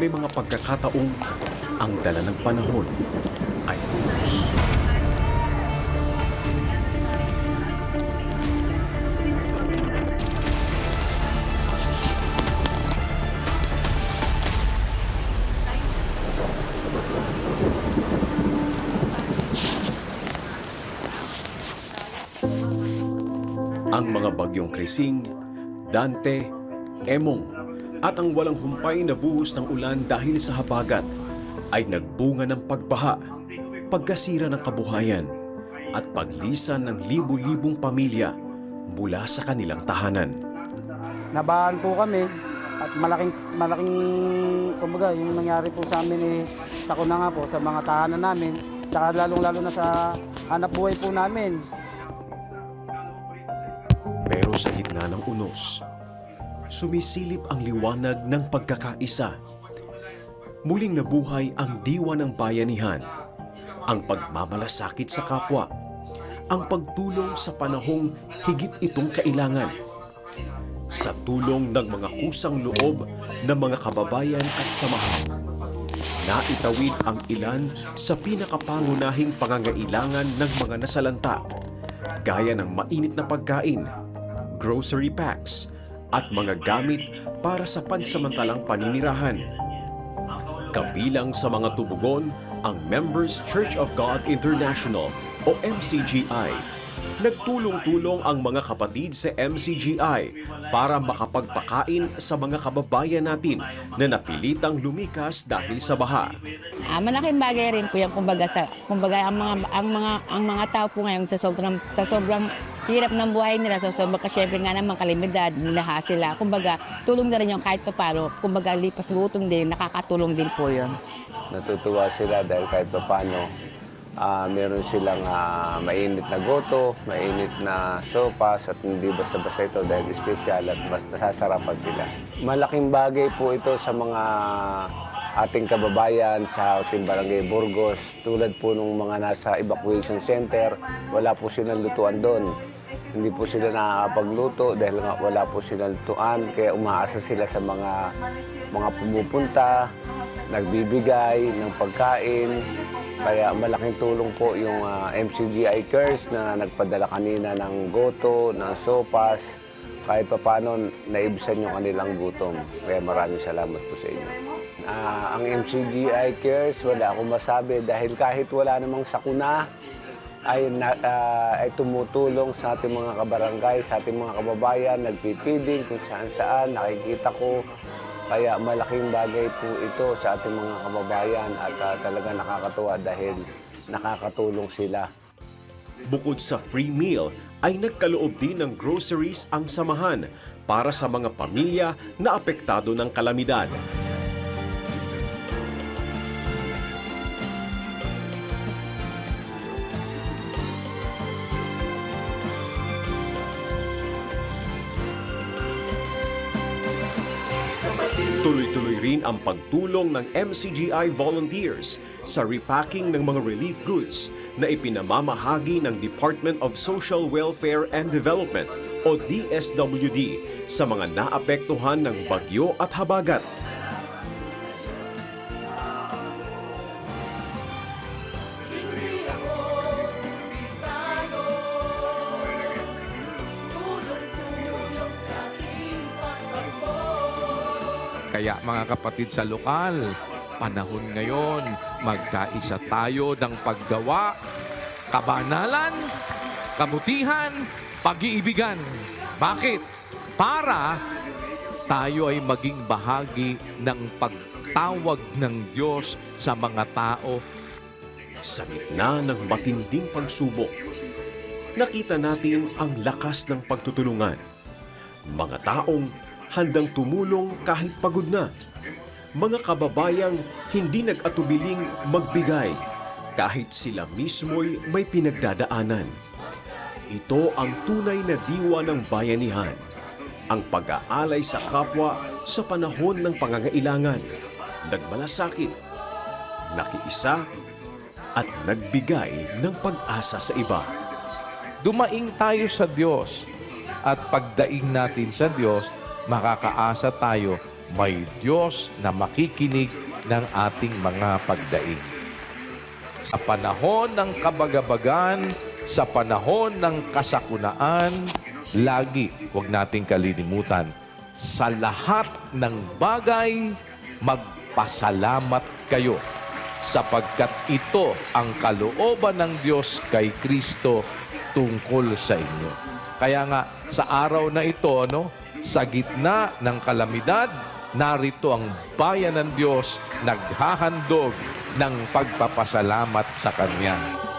may mga pagkakataong ang dala ng panahon ay unos. Ang mga bagyong Krising, Dante, Emong at ang walang humpay na buhos ng ulan dahil sa habagat ay nagbunga ng pagbaha, pagkasira ng kabuhayan at paglisan ng libu-libong pamilya mula sa kanilang tahanan. nabahan po kami at malaking malaking kumbaga yung nangyari po sa amin eh sakuna nga po sa mga tahanan namin tsaka lalong lalo na sa hanap buhay po namin Pero sa gitna ng unos, sumisilip ang liwanag ng pagkakaisa. Muling nabuhay ang diwa ng bayanihan, ang pagmamalasakit sa kapwa, ang pagtulong sa panahong higit itong kailangan. Sa tulong ng mga kusang loob ng mga kababayan at samahan, naitawid ang ilan sa pinakapangunahing pangangailangan ng mga nasalanta, gaya ng mainit na pagkain, grocery packs, at mga gamit para sa pansamantalang paninirahan. Kabilang sa mga tumugon ang Members Church of God International o MCGI. Nagtulong-tulong ang mga kapatid sa MCGI para makapagpakain sa mga kababayan natin na napilitang lumikas dahil sa baha. Ah, malaking bagay rin po yan. Kumbaga sa kumbaga ang mga ang mga ang mga tao po ngayon sa sobrang sa sobrang hirap ng buhay nila sa sobrang syempre nga naman kalimidad nilaha sila. Kumbaga tulong na rin yung kahit paano kumbaga lipas gutom din nakakatulong din po yun. Natutuwa sila dahil kahit pa paano ah, meron silang ah, mainit na goto, mainit na sopas at hindi basta-basta ito dahil espesyal at mas nasasarapan sila. Malaking bagay po ito sa mga ating kababayan sa ating barangay Burgos. Tulad po nung mga nasa evacuation center, wala po silang lutuan doon. Hindi po sila nakakapagluto dahil nga wala po silang lutuan. Kaya umaasa sila sa mga mga pumupunta, nagbibigay ng pagkain. Kaya malaking tulong po yung ah, MCGI Cares na nagpadala kanina ng goto, ng sopas. Kahit pa paano, naibsan yung kanilang gutom. Kaya maraming salamat po sa inyo. Ah, ang MCGI Cares, wala akong masabi dahil kahit wala namang sakuna, ay, na, ah, ay tumutulong sa ating mga kabarangay, sa ating mga kababayan, nagpipiding kung saan-saan, nakikita ko. Kaya malaking bagay po ito sa ating mga kababayan at ah, talaga nakakatuwa dahil nakakatulong sila. Bukod sa free meal, ay nagkaloob din ng groceries ang samahan para sa mga pamilya na apektado ng kalamidad. Tuloy-tuloy rin ang pagtulong ng MCGI volunteers sa repacking ng mga relief goods na ipinamamahagi ng Department of Social Welfare and Development o DSWD sa mga naapektuhan ng bagyo at habagat. Kaya mga kapatid sa lokal, panahon ngayon, magkaisa tayo ng paggawa, kabanalan, kabutihan, pag-iibigan. Bakit? Para tayo ay maging bahagi ng pagtawag ng Diyos sa mga tao Sa gitna ng matinding pagsubok, nakita natin ang lakas ng pagtutulungan. Mga taong handang tumulong kahit pagod na. Mga kababayang hindi nag-atubiling magbigay kahit sila mismo'y may pinagdadaanan. Ito ang tunay na diwa ng bayanihan, ang pag-aalay sa kapwa sa panahon ng pangangailangan, nagmalasakit, nakiisa, at nagbigay ng pag-asa sa iba. dumaing tayo sa Diyos at pagdaing natin sa Diyos, makakaasa tayo may Diyos na makikinig ng ating mga pagdaing. Sa panahon ng kabagabagan, sa panahon ng kasakunaan, lagi huwag nating kalilimutan, sa lahat ng bagay, magpasalamat kayo sapagkat ito ang kalooban ng Diyos kay Kristo tungkol sa inyo. Kaya nga sa araw na ito, no, sa gitna ng kalamidad, narito ang bayan ng Diyos naghahandog ng pagpapasalamat sa Kanya.